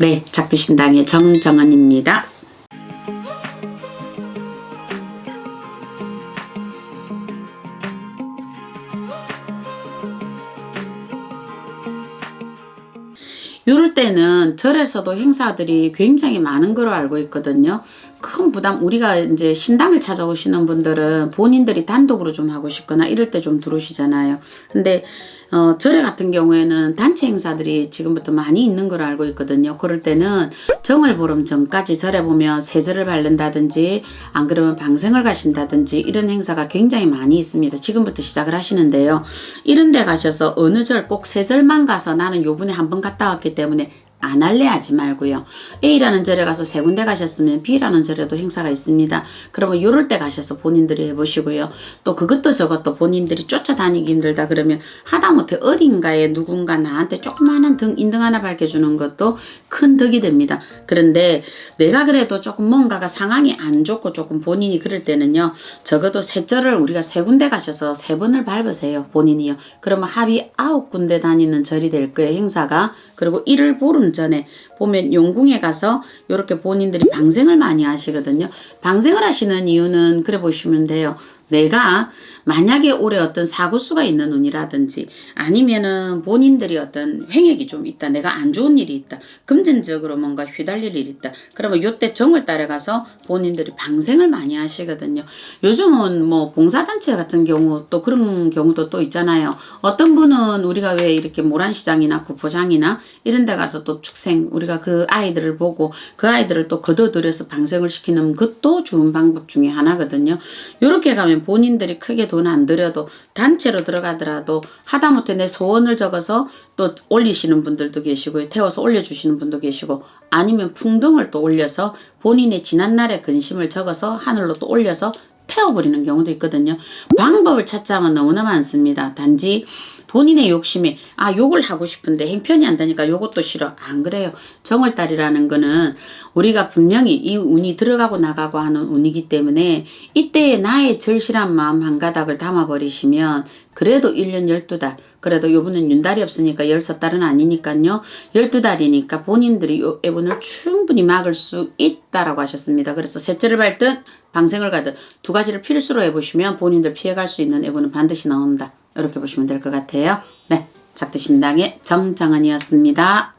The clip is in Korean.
네, 작두신당의 정정은입니다. 요럴 때는 절에서도 행사들이 굉장히 많은 걸로 알고 있거든요. 큰 부담, 우리가 이제 신당을 찾아오시는 분들은 본인들이 단독으로 좀 하고 싶거나 이럴 때 좀 들어오시잖아요. 근데 어, 절에 같은 경우에는 단체 행사들이 지금부터 많이 있는 걸 알고 있거든요. 그럴 때는 정을 보름 전까지 절에 보면 세절을 바른다든지 안 그러면 방생을 가신다든지 이런 행사가 굉장히 많이 있습니다. 지금부터 시작을 하시는데요. 이런 데 가셔서 어느 절 꼭 세절만 가서 나는 요번에 한 번 갔다 왔기 때문에 안 할래 하지 말고요. A라는 절에 가서 세 군데 가셨으면 B라는 절에도 행사가 있습니다. 그러면 요럴 때 가셔서 본인들이 해보시고요. 또 그것도 저것도 본인들이 쫓아다니기 힘들다 그러면 하다못해 어딘가에 누군가 나한테 조그마한 등 인등 하나 밝혀주는 것도 큰 덕이 됩니다. 그런데 내가 그래도 조금 뭔가가 상황이 안 좋고 조금 본인이 그럴 때는요. 적어도 세 절을 우리가 세 군데 가셔서 세 번을 밟으세요. 본인이요. 그러면 합이 아홉 군데 다니는 절이 될 거예요. 행사가. 그리고 이를 보름 전에 보면 용궁에 가서 이렇게 본인들이 방생을 많이 하시거든요. 방생을 하시는 이유는 그래 보시면 돼요. 내가 만약에 올해 어떤 사고수가 있는 운이라든지 아니면은 본인들이 어떤 횡액이 좀 있다. 내가 안 좋은 일이 있다. 금전적으로 뭔가 휘달릴 일이 있다. 그러면 요때 정을 따라가서 본인들이 방생을 많이 하시거든요. 요즘은 뭐 봉사단체 같은 경우 또 그런 경우도 또 있잖아요. 어떤 분은 우리가 왜 이렇게 모란시장이나 구포장이나 이런 데 가서 또 축생 우리가 그 아이들을 보고 그 아이들을 또 걷어들여서 방생을 시키는 것도 좋은 방법 중에 하나거든요. 요렇게 가면 본인들이 크게 돈 안 들여도 단체로 들어가더라도 하다못해 내 소원을 적어서 또 올리시는 분들도 계시고요. 태워서 올려주시는 분도 계시고 아니면 풍등을 또 올려서 본인의 지난날의 근심을 적어서 하늘로 또 올려서 태워버리는 경우도 있거든요. 방법을 찾자면 너무나 많습니다. 단지 본인의 욕심이 아 욕을 하고 싶은데 행편이 안 되니까 요것도 싫어. 안 그래요. 정월달이라는 거는 우리가 분명히 이 운이 들어가고 나가고 하는 운이기 때문에 이때에 나의 절실한 마음 한 가닥을 담아버리시면 그래도 1년 12달 그래도 요번엔 윤달이 없으니까 13달은 아니니까요. 12달이니까 본인들이 요 애분을 충분히 막을 수 있다라고 하셨습니다. 그래서 셋째를 밟든 방생을 가든 두 가지를 필수로 해보시면 본인들 피해갈 수 있는 애분은 반드시 나온다 이렇게 보시면 될 것 같아요. 네, 작두신당의 정정은이었습니다.